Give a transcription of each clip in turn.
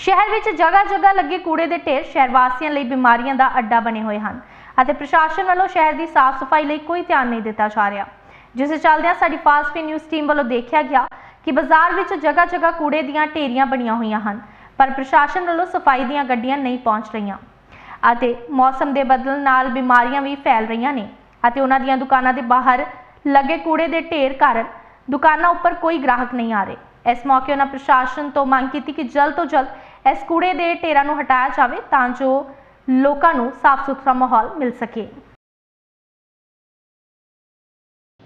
ਸ਼ਹਿਰ ਵਿੱਚ ਜਗ੍ਹਾ-ਜਗ੍ਹਾ ਲੱਗੇ ਕੂੜੇ ਦੇ ਢੇਰ ਸ਼ਹਿਰ ਵਾਸੀਆਂ ਲਈ ਬਿਮਾਰੀਆਂ ਦਾ ਅੱਡਾ ਬਣੇ ਹੋਏ ਹਨ ਅਤੇ ਪ੍ਰਸ਼ਾਸਨ ਵੱਲੋਂ ਸ਼ਹਿਰ ਦੀ ਸਾਫ਼ ਸਫ਼ਾਈ ਲਈ ਕੋਈ ਧਿਆਨ ਨਹੀਂ ਦਿੱਤਾ ਜਾ ਰਿਹਾ। ਜਿਸ ਦੇ ਚੱਲਦਿਆਂ ਸਾਡੀ ਫਾਸਟ ਫੀ ਨਿਊਜ਼ ਟੀਮ ਵੱਲੋਂ ਦੇਖਿਆ ਗਿਆ ਕਿ ਬਾਜ਼ਾਰ ਵਿੱਚ ਜਗ੍ਹਾ-ਜਗ੍ਹਾ ਕੂੜੇ ਦੀਆਂ ਢੇਰੀਆਂ ਬਣੀਆਂ ਹੋਈਆਂ ਹਨ, ਪਰ ਪ੍ਰਸ਼ਾਸਨ ਵੱਲੋਂ ਸਫ਼ਾਈ ਦੀਆਂ ਗੱਡੀਆਂ ਨਹੀਂ ਪਹੁੰਚ ਰਹੀਆਂ ਅਤੇ ਮੌਸਮ ਦੇ ਬਦਲਣ ਨਾਲ ਬਿਮਾਰੀਆਂ ਵੀ ਫੈਲ ਰਹੀਆਂ ਨੇ ਅਤੇ ਉਹਨਾਂ ਦੀਆਂ ਦੁਕਾਨਾਂ ਦੇ ਬਾਹਰ ਲੱਗੇ ਕੂੜੇ ਦੇ ਢੇਰ ਕਾਰਨ ਦੁਕਾਨਾਂ ਉੱਪਰ ਕੋਈ ਗ੍ਰਾਹਕ ਨਹੀਂ ਆ ਰਹੇ। ਇਸ ਮੌਕੇ ਉਹਨਾਂ ਪ੍ਰਸ਼ਾਸਨ ਤੋਂ ਮੰਗ ਕੀਤੀ ਕਿ ਜਲਦ ਤੋਂ ਜਲਦ ਇਸ ਕੂੜੇ ਦੇ ਢੇਰਾਂ ਨੂੰ ਹਟਾਇਆ ਜਾਵੇ ਤਾਂ ਜੋ ਲੋਕਾਂ ਨੂੰ ਸਾਫ਼ ਸੁਥਰਾ ਮਾਹੌਲ ਮਿਲ ਸਕੇ।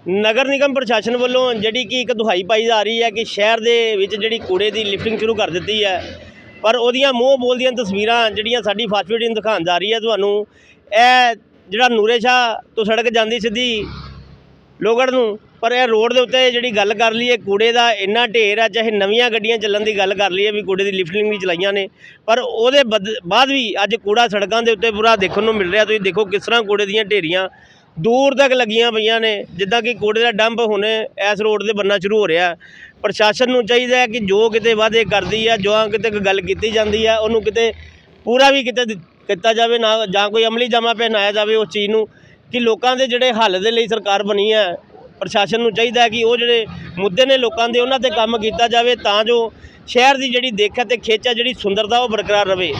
ਨਗਰ ਨਿਗਮ ਪ੍ਰਸ਼ਾਸਨ ਵੱਲੋਂ ਜਿਹੜੀ ਕਿ ਇੱਕ ਦੁਹਾਈ ਪਾਈ ਜਾ ਰਹੀ ਹੈ ਕਿ ਸ਼ਹਿਰ ਦੇ ਵਿੱਚ ਜਿਹੜੀ ਕੂੜੇ ਦੀ ਲਿਫਟਿੰਗ ਸ਼ੁਰੂ ਕਰ ਦਿੱਤੀ ਹੈ, ਪਰ ਉਹਦੀਆਂ ਮੂੰਹ ਬੋਲਦੀਆਂ ਤਸਵੀਰਾਂ ਜਿਹੜੀਆਂ ਸਾਡੀ ਫਾਸਟ ਫੂਡ ਨੂੰ ਦਿਖਾਉਣ ਜਾ ਰਹੀ ਹੈ, ਤੁਹਾਨੂੰ ਇਹ ਜਿਹੜਾ ਨੂਰੇ ਸ਼ਾਹ ਤੋਂ ਸੜਕ ਜਾਂਦੀ ਸਿੱਧੀ ਲੋਗੜ ਨੂੰ। ਪਰ ਇਹ ਰੋਡ ਦੇ ਉੱਤੇ ਜਿਹੜੀ ਗੱਲ ਕਰ ਲਈਏ, ਕੂੜੇ ਦਾ ਇੰਨਾ ਢੇਰ ਆ, ਚਾਹੇ ਨਵੀਆਂ ਗੱਡੀਆਂ ਚੱਲਣ ਦੀ ਗੱਲ ਕਰ ਲਈਏ ਵੀ ਕੂੜੇ ਦੀ ਲਿਫਟਿੰਗ ਵੀ ਚਲਾਈਆਂ ਨੇ। ਪਰ ਉਹਦੇ ਬਦ- ਬਾਅਦ ਵੀ ਅੱਜ ਕੂੜਾ ਸੜਕਾਂ ਦੇ ਉੱਤੇ ਪੂਰਾ ਦੇਖਣ ਨੂੰ ਮਿਲ ਰਿਹਾ। ਤੁਸੀਂ ਦੇਖੋ ਕਿਸ ਤਰ੍ਹਾਂ ਕੂੜੇ ਦੀਆਂ ਢੇਰੀਆਂ ਦੂਰ ਤੱਕ ਲੱਗੀਆਂ ਪਈਆਂ ਨੇ। ਜਿੱਦਾਂ ਕਿ ਕੂੜੇ ਦਾ ਡੰਪ ਹੁਣ ਇਸ ਰੋਡ ਤੇ ਬੰਨਾ ਸ਼ੁਰੂ ਹੋ ਰਿਹਾ। ਪ੍ਰਸ਼ਾਸਨ ਨੂੰ ਚਾਹੀਦਾ ਹੈ ਕਿ ਜੋ ਕਿਤੇ ਵਾਅਦੇ ਕਰਦੀ ਹੈ ਜੋ ਕਿਤੇ ਕੋਈ ਗੱਲ ਕੀਤੀ ਜਾਂਦੀ ਹੈ ਉਹਨੂੰ ਕਿਤੇ ਪੂਰਾ ਵੀ ਕਿਤੇ ਕੀਤਾ ਜਾਵੇ, ਨਾ ਜਾਂ ਕੋਈ ਅਮਲੀ ਜਮਾ ਪਹਿਨਾਇਆ ਜਾਵੇ ਉਸ ਚੀਜ਼ ਨੂੰ। ਕਿ ਲੋਕਾਂ ਦੇ ਜਿਹੜੇ ਹੱਲ ਦੇ ਲਈ ਸਰਕਾਰ ਬਣੀ ਹੈ, ਪ੍ਰਸ਼ਾਸਨ ਨੂੰ ਚਾਹੀਦਾ ਹੈ ਕਿ ਉਹ ਜਿਹੜੇ ਮੁੱਦੇ ਨੇ ਲੋਕਾਂ ਦੇ, ਉਹਨਾਂ ਤੇ ਕੰਮ ਕੀਤਾ ਜਾਵੇ ਤਾਂ ਜੋ ਸ਼ਹਿਰ ਦੀ ਜਿਹੜੀ ਦੇਖ ਤੇ ਖਿੱਚ ਹੈ, ਜਿਹੜੀ ਸੁੰਦਰਤਾ ਉਹ ਬਰਕਰਾਰ ਰਵੇ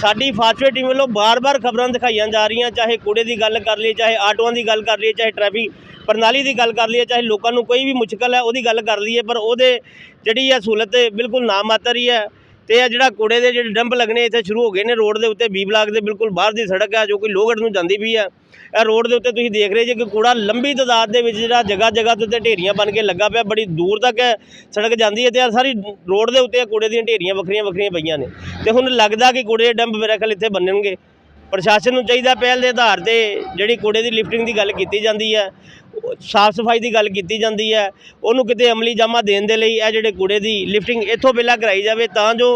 ਸਾਡੀ ਫਾਸਟਵੇ ਟੀਮ ਵੱਲੋਂ ਬਾਰ-ਬਾਰ ਖਬਰਾਂ ਦਿਖਾਈਆਂ ਜਾ ਰਹੀਆਂ, ਚਾਹੇ ਕੂੜੇ ਦੀ ਗੱਲ ਕਰ ਲਈਏ, ਚਾਹੇ ਆਟੋਆਂ ਦੀ ਗੱਲ ਕਰ ਲਈਏ, ਚਾਹੇ ਟ੍ਰੈਫਿਕ ਪ੍ਰਣਾਲੀ ਦੀ ਗੱਲ ਕਰ ਲਈਏ, ਚਾਹੇ ਲੋਕਾਂ ਨੂੰ ਕੋਈ ਵੀ ਮੁਸ਼ਕਲ ਹੈ ਉਹਦੀ ਗੱਲ ਕਰ ਲਈਏ, ਪਰ ਉਹਦੇ ਜਿਹੜੀ ਇਹ ਸਹੂਲਤ ਬਿਲਕੁਲ ਨਾ ਮਾਤਰ ਹੀ ਹੈ। ਤੇ ਇਹ ਜਿਹੜਾ ਕੂੜੇ ਦੇ ਜਿਹੜੇ ਡੰਪ ਲੱਗਣੇ ਇੱਥੇ ਸ਼ੁਰੂ ਹੋ ਗਏ ਨੇ, ਰੋਡ ਦੇ ਉੱਤੇ ਬੀ ਬਲਾਕ ਦੇ ਬਿਲਕੁਲ ਬਾਹਰ ਦੀ ਸੜਕ ਹੈ ਜੋ ਕਿ ਲੋਹਗੜ੍ਹ ਨੂੰ ਜਾਂਦੀ ਵੀ ਹੈ ਇਹ ਰੋਡ ਦੇ ਉੱਤੇ ਤੁਸੀਂ ਦੇਖ ਰਹੇ ਜੇ ਕਿ ਕੂੜਾ ਲੰਬੀ ਤਾਦਾਦ ਦੇ ਵਿੱਚ ਜਿਹੜਾ ਜਗ੍ਹਾ ਜਗ੍ਹਾ ਦੇ ਉੱਤੇ ਢੇਰੀਆਂ ਬਣ ਕੇ ਲੱਗਾ ਪਿਆ, ਬੜੀ ਦੂਰ ਤੱਕ ਇਹ ਸੜਕ ਜਾਂਦੀ ਹੈ ਤੇ ਇਹ ਸਾਰੀ ਰੋਡ ਦੇ ਉੱਤੇ ਕੂੜੇ ਦੀਆਂ ਢੇਰੀਆਂ ਵੱਖਰੀਆਂ ਵੱਖਰੀਆਂ ਪਈਆਂ ਨੇ। ਤੇ ਹੁਣ ਲੱਗਦਾ ਕਿ ਕੂੜੇ ਦੇ ਡੰਪ ਮੇਰੇ ਖਿਆਲ ਇੱਥੇ ਬਣਨਗੇ ਪ੍ਰਸ਼ਾਸਨ ਨੂੰ ਚਾਹੀਦਾ ਪਹਿਲ ਦੇ ਆਧਾਰ ਤੇ ਜਿਹੜੀ ਕੂੜੇ ਦੀ ਲਿਫਟਿੰਗ ਦੀ ਗੱਲ ਕੀਤੀ ਜਾਂਦੀ ਹੈ ਸਾਫ਼ ਸਫ਼ਾਈ ਦੀ ਗੱਲ ਕੀਤੀ ਜਾਂਦੀ ਹੈ, ਉਹਨੂੰ ਕਿਤੇ ਅਮਲੀ ਜਾਮਾ ਦੇਣ ਦੇ ਲਈ ਇਹ ਜਿਹੜੇ ਕੂੜੇ ਦੀ ਲਿਫਟਿੰਗ ਇੱਥੋਂ ਪਹਿਲਾਂ ਕਰਾਈ ਜਾਵੇ, ਤਾਂ ਜੋ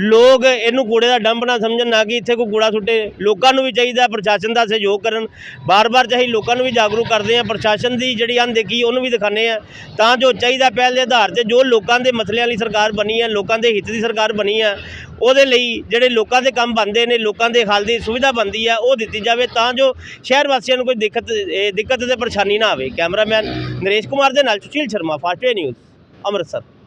ਲੋਕ ਇਹਨੂੰ ਕੂੜੇ ਦਾ ਡੰਪ ਨਾ ਸਮਝਣ, ਨਾ ਕਿ ਇੱਥੇ ਕੋਈ ਕੂੜਾ ਸੁੱਟੇ। ਲੋਕਾਂ ਨੂੰ ਵੀ ਚਾਹੀਦਾ ਪ੍ਰਸ਼ਾਸਨ ਦਾ ਸਹਿਯੋਗ ਕਰਨ। ਬਾਰ-ਬਾਰ ਚਾਹੀ ਲੋਕਾਂ ਨੂੰ ਵੀ ਜਾਗਰੂਕ ਕਰਦੇ ਆ ਪ੍ਰਸ਼ਾਸਨ ਦੀ ਜਿਹੜੀ ਅਣਦੇਖੀ, ਉਹਨੂੰ ਵੀ ਦਿਖਾਉਂਦੇ ਆ ਤਾਂ ਜੋ ਚਾਹੀਦਾ ਪਹਿਲ ਦੇ ਆਧਾਰ ਤੇ ਜੋ ਲੋਕਾਂ ਦੇ ਮਸਲਿਆਂ ਲਈ ਸਰਕਾਰ ਬਣੀ ਹੈ, ਲੋਕਾਂ ਦੇ ਹਿੱਤ ਦੀ ਸਰਕਾਰ ਬਣੀ ਹੈ, ਉਹਦੇ ਲਈ ਜਿਹੜੇ ਲੋਕਾਂ ਦੇ ਕੰਮ ਬਣਦੇ ਨੇ, ਲੋਕਾਂ ਦੇ ਹੱਲ ਦੀ ਸੁਵਿਧਾ ਬਣਦੀ ਹੈ, ਉਹ ਦਿੱਤੀ ਜਾਵੇ, ਤਾਂ ਜੋ ਸ਼ਹਿਰ ਵਾਸੀਆਂ ਨੂੰ ਕੋਈ ਦਿੱਕਤ ਦਿੱਕਤ ਤੇ ਪਰੇਸ਼ਾਨੀ ਨਾ ਆਵੇ। ਕੈਮਰਾਮੈਨ ਨਰੇਸ਼ ਕੁਮਾਰ ਦੇ ਨਾਲ ਸੁਸ਼ੀਲ ਸ਼ਰਮਾ ਫਾਸਟਵੇ ਨਿਊਜ਼ ਅੰਮ੍ਰਿਤਸਰ।